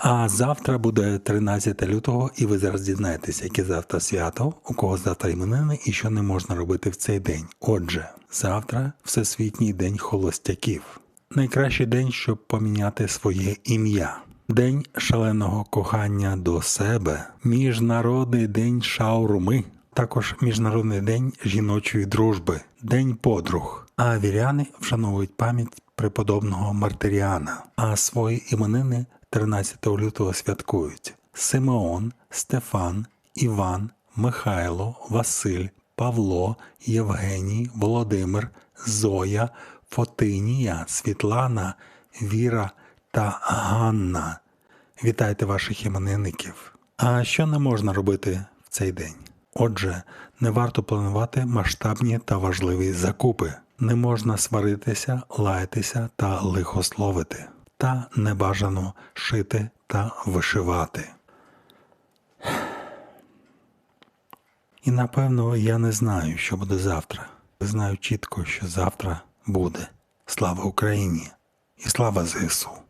А завтра буде 13 лютого, і ви зараз дізнаєтеся, яке завтра свято, у кого завтра іменини і що не можна робити в цей день. Отже, завтра Всесвітній день холостяків. Найкращий день, щоб поміняти своє ім'я. День шаленого кохання до себе, Міжнародний день шаурми, також Міжнародний день жіночої дружби, День подруг. А віряни вшановують пам'ять преподобного Мартиріана, а свої іменини 13 лютого святкують Симеон, Стефан, Іван, Михайло, Василь, Павло, Євгеній, Володимир, Зоя, Фотинія, Світлана, Віра та Ганна. Вітайте ваших іменинників. А що не можна робити в цей день? Отже, не варто планувати масштабні та важливі закупи. Не можна сваритися, лаятися та лихословити, та небажано шити та вишивати. І напевно я не знаю, що буде завтра. Знаю чітко, що завтра буде. Слава Україні і слава ЗСУ!